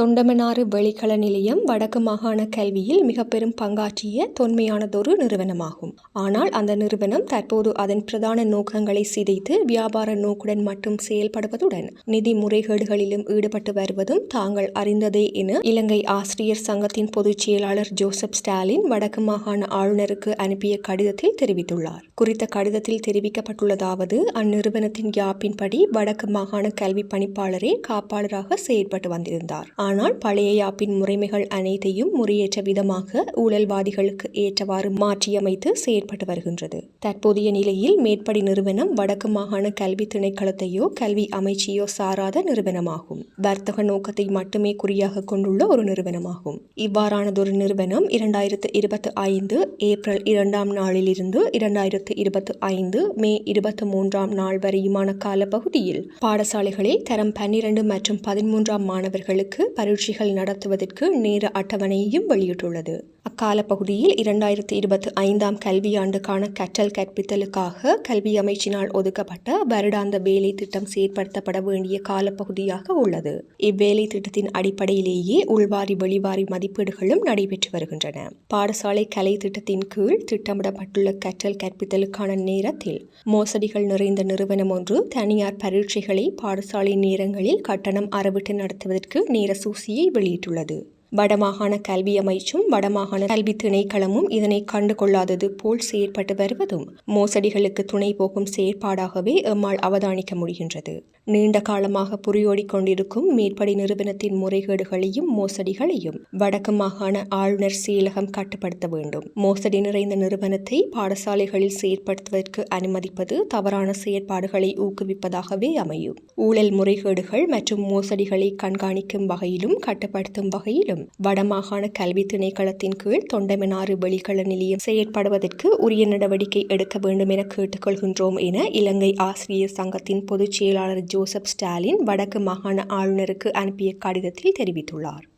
தொண்டமனாறு வெளிக்கள நிலையம் வடக்கு மாகாண கல்வியில் மிக பெரும் பங்காற்றிய தொன்மையானதொரு நிறுவனமாகும். ஆனால் அந்த நிறுவனம் தற்போது அதன் பிரதான நோக்கங்களை சிதைத்து வியாபார நோக்குடன் மட்டும் செயல்படுவதுடன் நிதி முறைகேடுகளிலும் ஈடுபட்டு வருவதும் தாங்கள் அறிந்ததே என இலங்கை ஆசிரியர் சங்கத்தின் பொதுச் செயலாளர் ஜோசப் ஸ்டாலின் வடக்கு மாகாண ஆளுநருக்கு அனுப்பிய கடிதத்தில் தெரிவித்துள்ளார். குறித்த கடிதத்தில் தெரிவிக்கப்பட்டுள்ளதாவது அந்நிறுவனத்தின் யாப்பின்படி வடக்கு மாகாண கல்வி பணிப்பாளரே காப்பாளராக செயற்பட்டு வந்திருந்தார். ஆனால் பழைய யாப்பின் முறைமைகள் அனைத்தையும் முறையேற்ற விதமாக ஊழல்வாதிகளுக்கு ஏற்றவாறு மாற்றியமைத்து செயற்பட்டு வருகின்றது. தற்போதைய நிலையில் மேற்படி நிறுவனம் வடக்கு மாகாண கல்வி திணைக்களத்தையோ கல்வி அமைச்சையோ சாராத நிறுவனமாகும். வர்த்தக நோக்கத்தை மட்டுமே குறியாக கொண்டுள்ள ஒரு நிறுவனமாகும். இவ்வாறானதொரு நிறுவனம் இரண்டாயிரத்து இருபத்தி ஐந்து ஏப்ரல் இரண்டாம் நாளிலிருந்து இரண்டாயிரத்து இருபத்தி ஐந்து மே இருபத்தி மூன்றாம் நாள் வரையுமான காலப்பகுதியில் பாடசாலைகளில் தரம் பன்னிரண்டு மற்றும் பதிமூன்றாம் மாணவர்களுக்கு பரீட்சைகள் நடத்துவதற்கு நேர அட்டவணையையும் வெளியிட்டுள்ளது. அக்கால பகுதியில் இரண்டாயிரத்தி இருபத்தி ஐந்தாம் கல்வியாண்டுக்கான கற்றல் கற்பித்தலுக்காக கல்வி அமைச்சினால் ஒதுக்கப்பட்ட வருடாந்த வேலை திட்டம் செயற்படுத்தப்பட வேண்டிய காலப்பகுதியாக உள்ளது. இவ்வேலை திட்டத்தின் அடிப்படையிலேயே உள்வாரி வெளிவாரி மதிப்பீடுகளும் நடைபெற்று வருகின்றன. பாடசாலை கலை திட்டத்தின் கீழ் திட்டமிடப்பட்டுள்ள கற்றல் கற்பித்தலுக்கான நேரத்தில் மோசடிகள் நிறைந்த நிறுவனம் ஒன்று தனியார் பரீட்சைகளை பாடசாலை நேரங்களில் கட்டணம் அறவிட்டு நடத்துவதற்கு நேர சூசியை வெளியிட்டுள்ளது. வடமாகாண கல்வி அமைச்சும் வடமாகாண கல்வி திணைக்களமும் இதனை கண்டுகொள்ளாதது போல் செயற்பட்டு வருவதும் மோசடிகளுக்கு துணை போகும் செயற்பாடாகவே எம்மால் அவதானிக்க முடிகின்றது. நீண்ட காலமாக புரியோடிக் கொண்டிருக்கும் மேற்படி நிறுவனத்தின் முறைகேடுகளையும் மோசடிகளையும் வடக்கு மாகாண ஆளுநர் செயலகம் கட்டுப்படுத்த வேண்டும். மோசடி நிறைந்த நிறுவனத்தை பாடசாலைகளில் செயற்படுத்துவதற்கு அனுமதிப்பது தவறான செயற்பாடுகளை ஊக்குவிப்பதாகவே அமையும். ஊழல் முறைகேடுகள் மற்றும் மோசடிகளை கண்காணிக்கும் வகையிலும் கட்டுப்படுத்தும் வகையிலும் வடமாகாண கல்வி திணைக்களத்தின் கீழ் தொண்டமெனாறு வெளிக்கள நிலையம் செயற்படுவதற்கு உரிய நடவடிக்கை எடுக்க வேண்டும் என கேட்டுக்கொள்கின்றோம் என இலங்கை ஆசிரியர் சங்கத்தின் பொதுச் செயலாளர் ஜோசப் ஸ்டாலின் வடக்கு மாகாண ஆளுநருக்கு அனுப்பிய கடிதத்தில் தெரிவித்துள்ளார்.